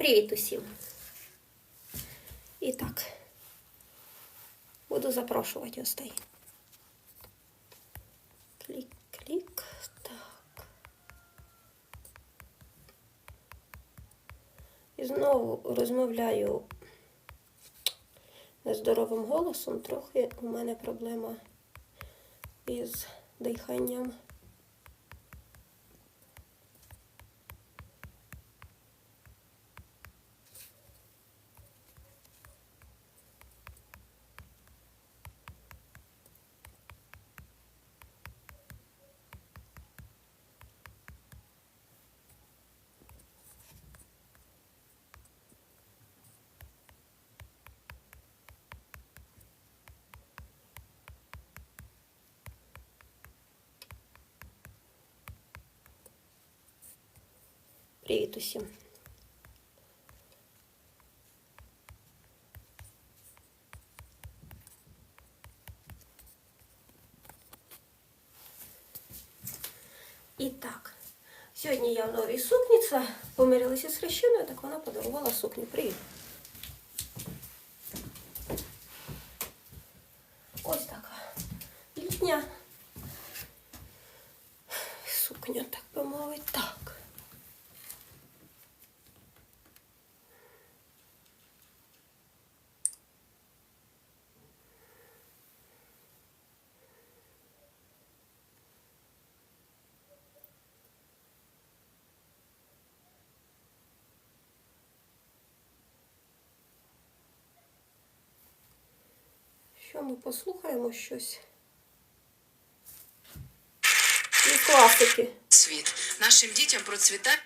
Привіт усім. І так, буду запрошувати гостей. Клік-клік. Так. І знову розмовляю нездоровим голосом. Трохи у мене проблема із диханням. Привіт усім. І так, сьогодні я в новій сукні. Це помирилися з хрещеною, так вона подарувала сукню. Привіт. Ми послухаємо щось? Із класики. світ. Нашим дітям процвітає.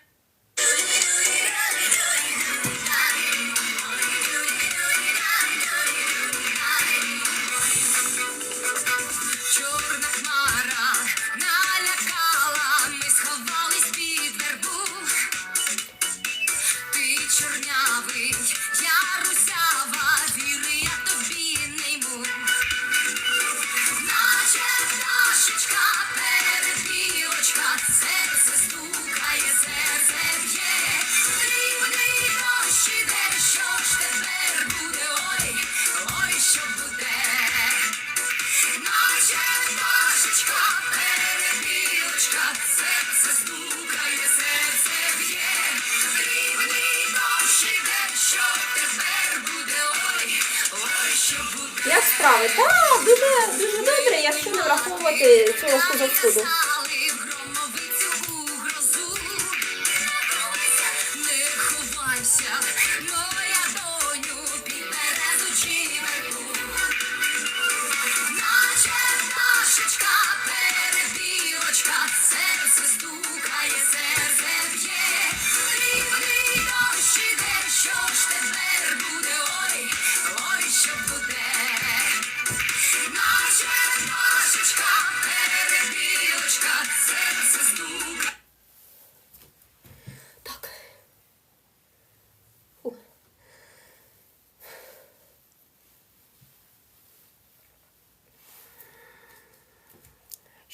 Як справи? Та, дуже, дуже добре, якщо не враховувати цього худо-худу.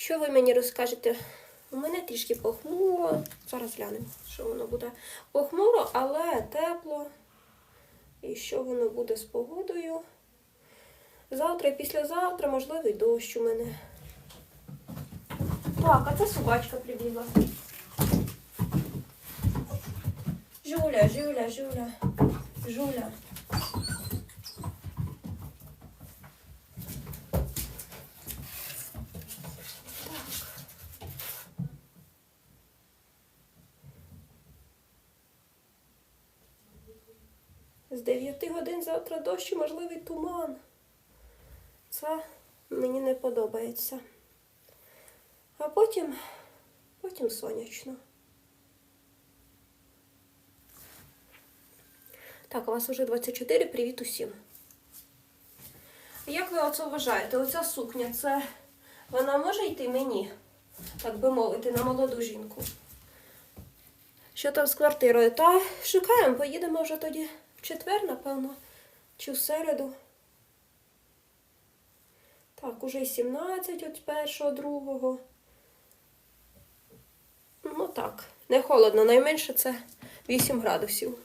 Що ви мені розкажете? У мене трішки похмуро. Зараз глянемо, що воно буде похмуро, але тепло. І що воно буде з погодою? Завтра і післязавтра, можливий дощ у мене. Так, а це собачка прибігла. Жуля, Жуля, Жуля, Жуля. З 9 годин завтра дощ і можливий туман. Це мені не подобається. А потім, потім сонячно. Так, у вас вже 24. Привіт усім. Як ви оце вважаєте? Оця сукня, це вона може йти мені, так би мовити, на молоду жінку? Що там з квартирою? Та шукаємо, поїдемо вже тоді в четвер, напевно, чи в середу. Так, уже 17 от першого, другого. Ну так, не холодно, найменше це 8 градусів.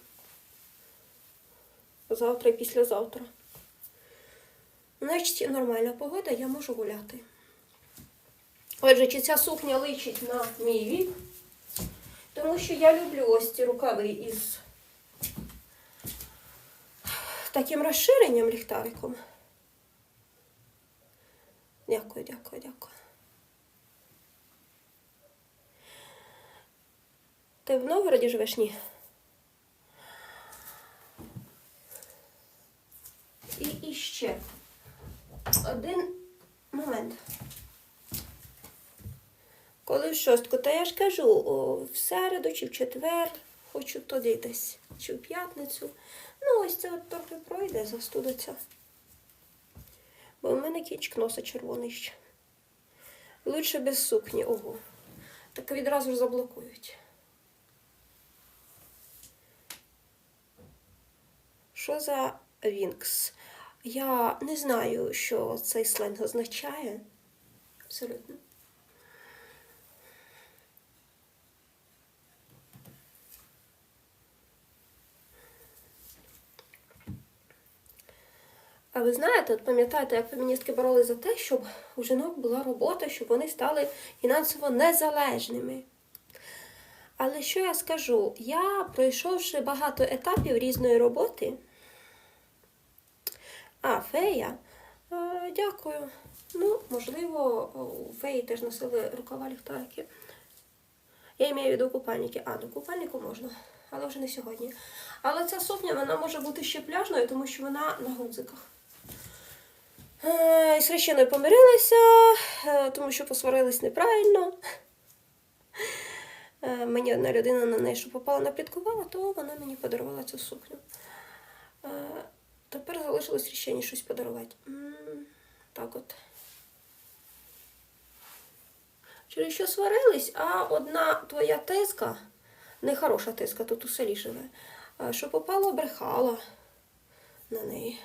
завтра і післязавтра. Значить, нормальна погода, я можу гуляти. Отже, чи ця сукня личить на мій вік? Тому що я люблю ось ці рукави із таким розширенням ліхтариком. Дякую, дякую, дякую. Ти в Новгороді живеш? Ні. І, і ще один момент. Коли в шостку, то я ж кажу, в середу чи в четвер хочу туди десь, чи в п'ятницю. Ну, ось це от пройде, застудиться. Бо в мене кінчик носа червоний ще. Лучше без сукні, ого. Так відразу ж заблокують. Що за Вінкс? Я не знаю, що цей сленг означає. Абсолютно. А ви знаєте, от пам'ятаєте, як феміністки боролися за те, щоб у жінок була робота, щоб вони стали фінансово незалежними. Але що я скажу? Я, пройшовши багато етапів різної роботи. А, фея. Е, дякую. Ну, можливо, у феї теж носили рукава ліхтарики. Я маю в виду купальники. А, до купальнику можна, але вже не сьогодні. Але ця сукня вона може бути ще пляжною, тому що вона на гудзиках. Е, З хрещеною помирилася, е, тому що посварились неправильно. Е, Мені одна людина на неї, що попала напліткувала, то вона мені подарувала цю сукню. Тепер залишилось рішення щось подарувати. Так от. Через що сварились, а одна твоя тезка, нехороша тезка, тут у селі живе, що попала, брехала на неї.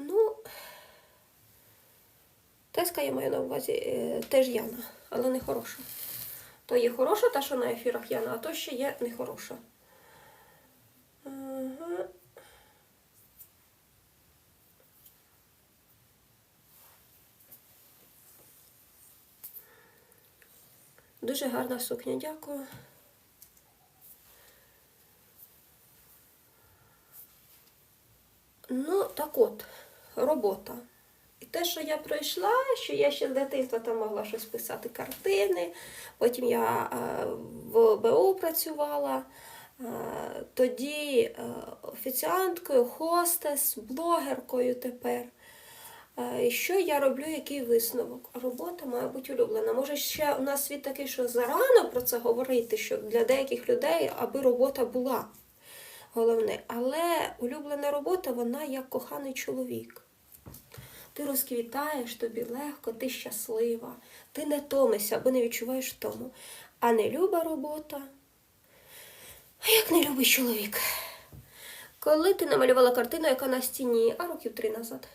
Ну, Теска я маю на увазі е, теж Яна, але не хороша. То є хороша, та що на ефірах Яна, а то ще є нехороша. Ага. Дуже гарна сукня, дякую. Ну, так от, робота. Те, що я пройшла, що я ще з дитинства там могла щось писати картини, потім я е, в БУ працювала, е, тоді е, офіціанткою, хостес, блогеркою тепер. Що я роблю, який висновок? Робота має бути улюблена. Може, ще у нас світ такий, що зарано про це говорити, що для деяких людей, аби робота була головне. Але улюблена робота, вона як коханий чоловік. Ти розквітаєш, тобі легко, ти щаслива, ти не томишся або не відчуваєш тому. А не люба робота. А як не любить чоловік? Коли ти намалювала картину, яка на стіні, а років три назад.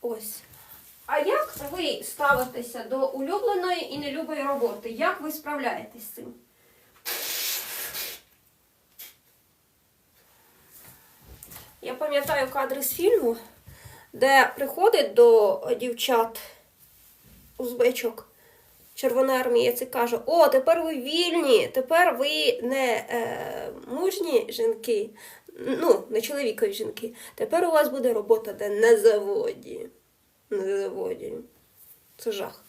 Ось. А як ви ставитеся до улюбленої і нелюбої роботи? Як ви справляєтесь з цим? Я пам'ятаю кадри з фільму, де приходить до дівчат узбечок червоноармієць і каже: О, тепер ви вільні, тепер ви не е, мужні жінки, ну, не чоловікові жінки. Тепер у вас буде робота де на заводі. На заводі. Це жах.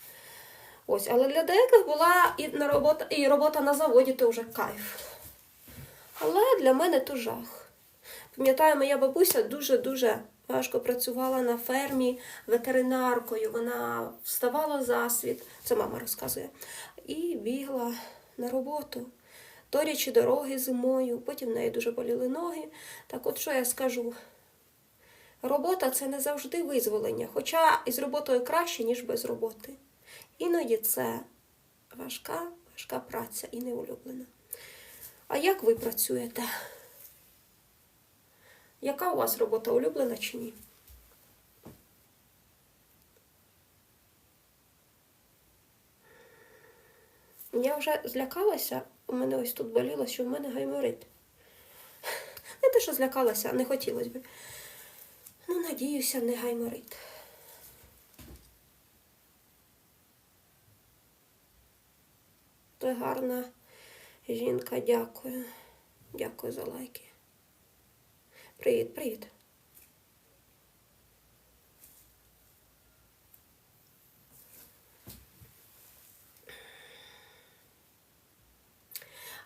Ось, але для деяких була і, на робота, і робота на заводі то вже кайф. Але для мене то жах. Пам'ятаю, моя бабуся дуже-дуже важко працювала на фермі ветеринаркою. Вона вставала засвіт, це мама розказує, і бігла на роботу, торячи дороги зимою, потім в неї дуже боліли ноги. Так от що я скажу? Робота це не завжди визволення, хоча із роботою краще, ніж без роботи. Іноді це важка, важка праця і неулюблена. А як ви працюєте? Яка у вас робота улюблена чи ні? Я вже злякалася, у мене ось тут боліло, що в мене гайморит. Не те, що злякалася, не хотілося б. Ну, надіюся, не гайморит. Ви гарна жінка, дякую. Дякую за лайки. Привіт, привіт.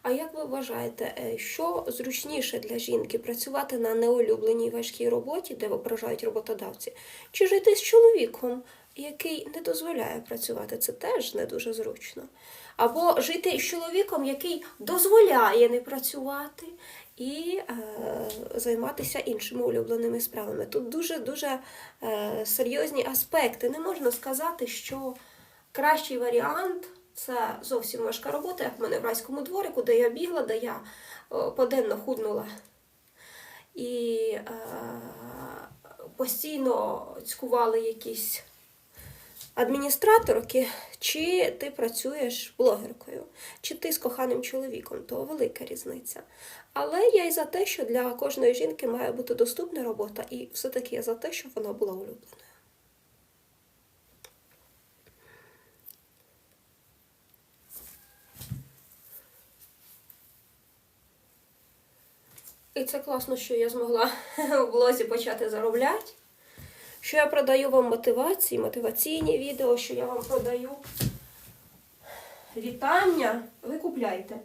А як ви вважаєте, е, що зручніше для жінки працювати на неулюбленій важкій роботі, де ображають роботодавці, чи жити з чоловіком, який не дозволяє працювати? Це теж не дуже зручно. Або жити з чоловіком, який дозволяє не працювати і е, займатися іншими улюбленими справами. Тут дуже дуже е, серйозні аспекти. Не можна сказати, що кращий варіант це зовсім важка робота, як в мене в райському дворику, де я бігла, де я поденно худнула. І е, постійно цькували якісь адміністраторки, чи ти працюєш блогеркою, чи ти з коханим чоловіком, то велика різниця. Але я і за те, що для кожної жінки має бути доступна робота, і все-таки я за те, щоб вона була улюбленою. І це класно, що я змогла в блозі почати заробляти. Що я продаю вам мотивації, мотиваційні відео, що я вам продаю вітання. Ви купляйте.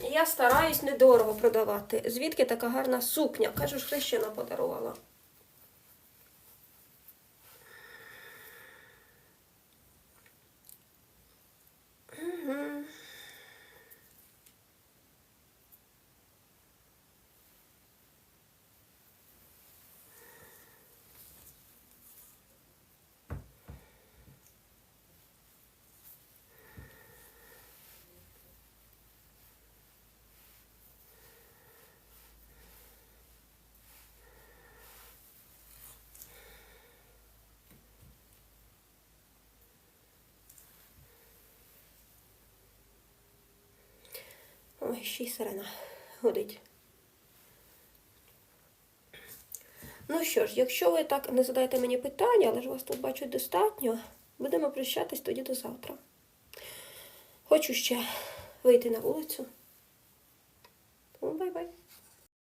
Я стараюсь недорого продавати. Звідки така гарна сукня? Кажу, ж хрещена подарувала. Ой, ще й сирена годить. Ну що ж, якщо ви так не задаєте мені питання, але ж вас тут бачу достатньо, будемо прощатись тоді до завтра. Хочу ще вийти на вулицю.